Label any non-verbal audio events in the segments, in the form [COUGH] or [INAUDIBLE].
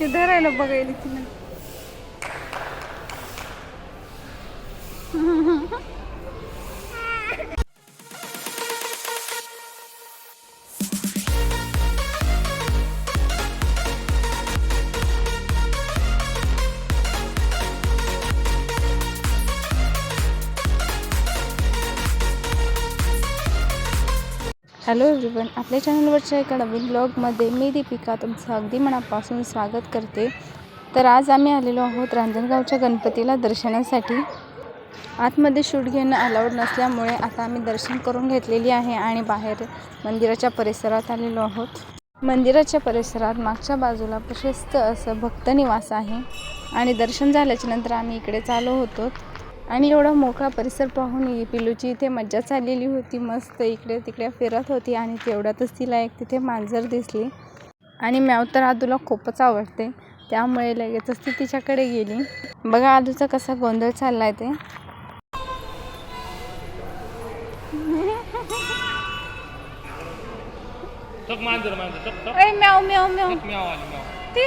ते धरायला बघायला तिला हॅलो एव्हरीवन आपल्या चॅनलवरच्या एका नवीन ब्लॉगमध्ये मी दीपिका तुमचं अगदी मनापासून स्वागत करते. तर आज आम्ही आलेलो आहोत रांजणगावच्या गणपतीला दर्शनासाठी. आतमध्ये शूट घेणं अलाउड नसल्यामुळे आता आम्ही दर्शन करून घेतलेली आहे आणि बाहेर मंदिराच्या परिसरात आलेलो आहोत. मंदिराच्या परिसरात मागच्या बाजूला प्रशस्त असं भक्त निवास आहे. आणि दर्शन झाल्याच्यानंतर आम्ही इकडे चालू होतो. आणि एवढा मोकळा परिसर पाहून ही पिलूची इथे मज्जा चाललेली होती. मस्त इकडे तिकडे फिरत होती आणि तेवढ्यातच तिला एक तिथे मांजर दिसली. आणि म्याव तर आदूला खूपच आवडते. त्यामुळे लगेचच ती तिच्याकडे गेली. बघा आदूचा कसा गोंधळ चाललाय ते. चक मांजर मांजर चक चक. अय म्याव म्याव म्याव. ती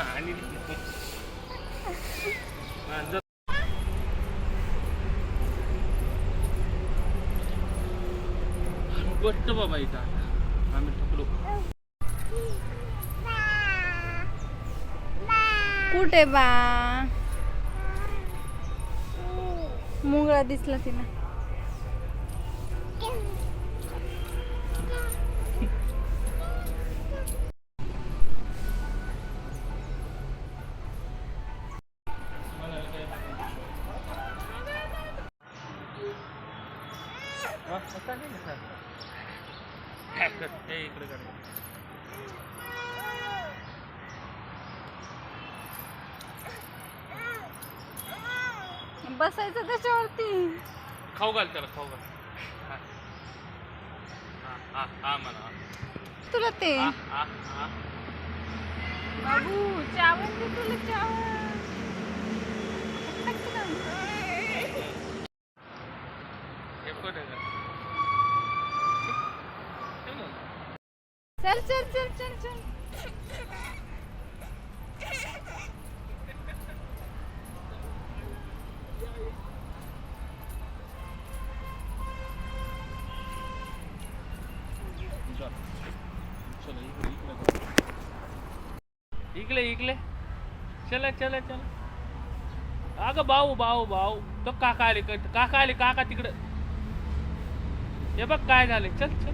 आणि मांजर बाबा इथं आम्ही थकलो. कुठे बा? मुंगळा दिसला तिला. बसायचं त्याच्यावरती खाऊ घाल त्याला खाऊ घाल हा. हा, हा, हा म्हणा हा. तुला ते हा, हा, हा. बाबू चावल दे तुला चावल. चल चल चल चल चल. इकडे इकडे. चला चला चला. अगं भाऊ भाऊ भाऊ. तो काका आले काका आले काका तिकडं. हे बघ काय झाले चल चल.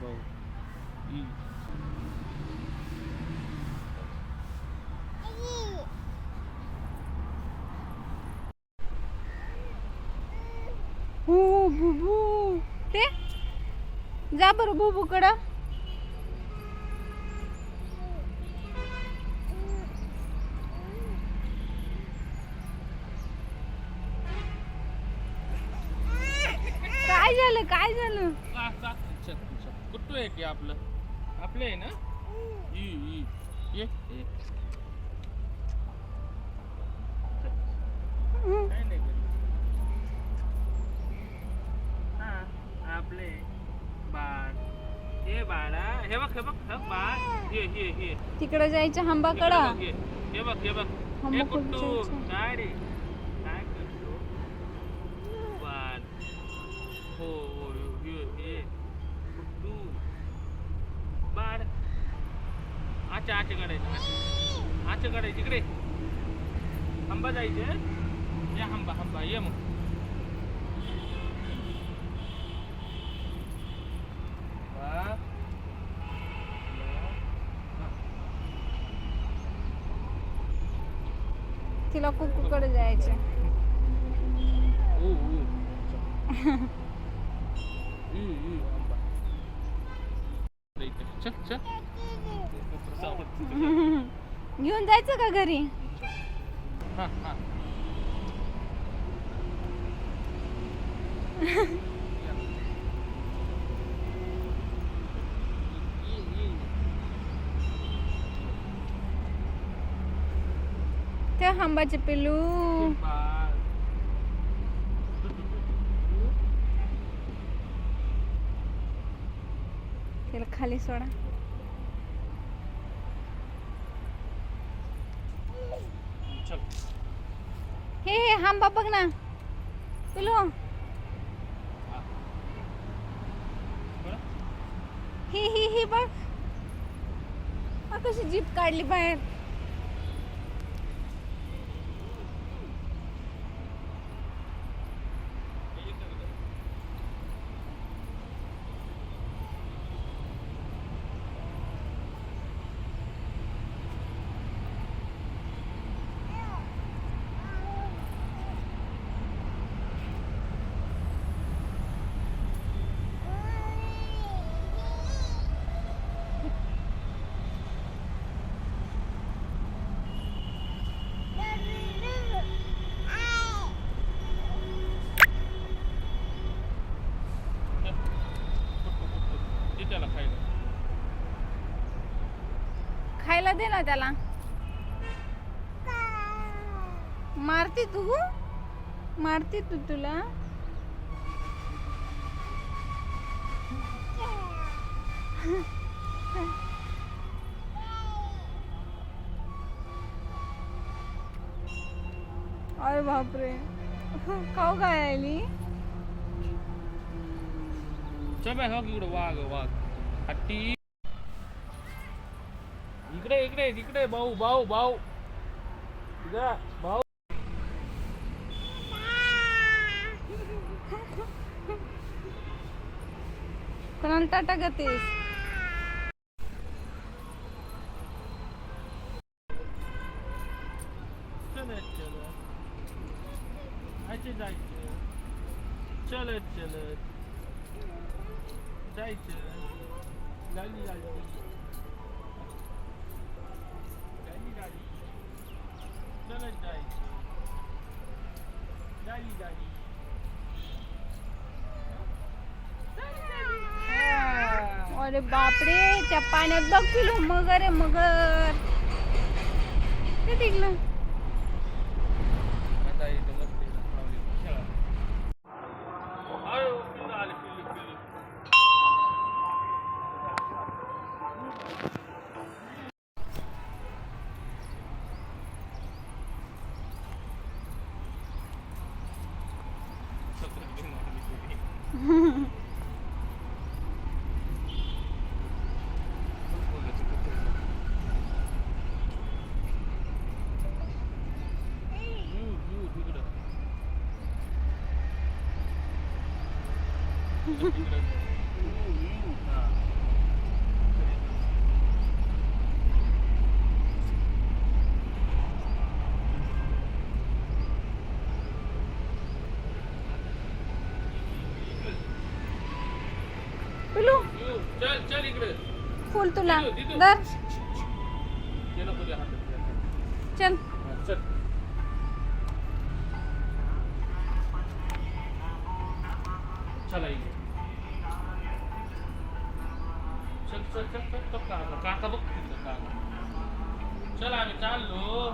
बुबू हो, हो, हो. ते? जा बरं बुबूकडं काय झालं काय झालं का- का- चल, चल. कुठं आहे ते आपलं? आपलं आहे ना? ई ई. ये ये. काय नाही करत. हा आपले बाळ. हे बाळा हे बघ हे बघ हे बाळ. हे हे हे तिकडे जायचं हांबाकडं हे बघ हे बघ. हा, कुट्टू? काय रे काय करतो बाळ हो हो हे हे कुट्टू बाळ आचे आचे काढायचं आचे काढायचं इकडे. आंबा जायचे ये आंबा आंबा ये मग. तिला कुकूकडे जायचं. [LAUGHS] चल चल. [LAUGHS] घेऊन जायचं का घरी? [LAUGHS] त्या हांबाचे पिल्लू. त्याला खाली सोडा. हे हांबा बघ ना. बरं. ही ही ही बघ. कशी जीप काढली बाहेर. दे त्याला खायला. खायला दे ना त्याला. मारते तू? मारते तू तुला? अरे बापरे. खाऊ काय आली? चल हो इकडे वाघ वाघ. हत्ती इकडे इकडे इकडे भाऊ भाऊ भाऊ. भाऊ. कोणाला टाटा गतीस? अरे बापरे त्या पाण्यात बघ पिलू मगर आहे मगर. ते टिकलं पिलू चल चल इकडे. फुल तुला. दर ये नको दे हातात. चल. चल. चला इकडे. काका बघ चल आम्ही चाललो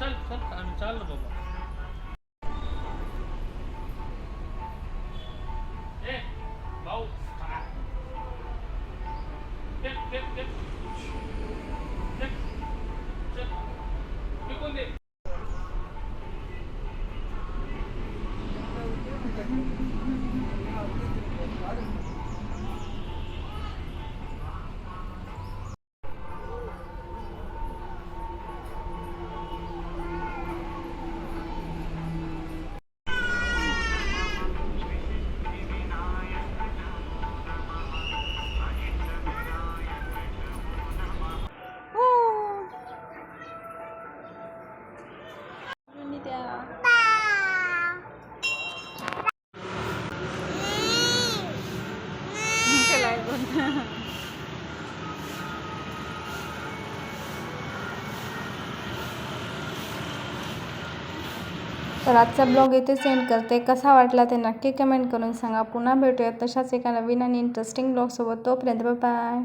चल चल आम्ही चाललो बाबा भाऊ चल चल दे तर आजचा ब्लॉग इथे सेंड करते. कसा वाटला ते नक्की कमेंट करून सांगा. पुन्हा भेटूयात तशाच एका नवीन आणि इंटरेस्टिंग ब्लॉगसोबत तोपर्यंत बाय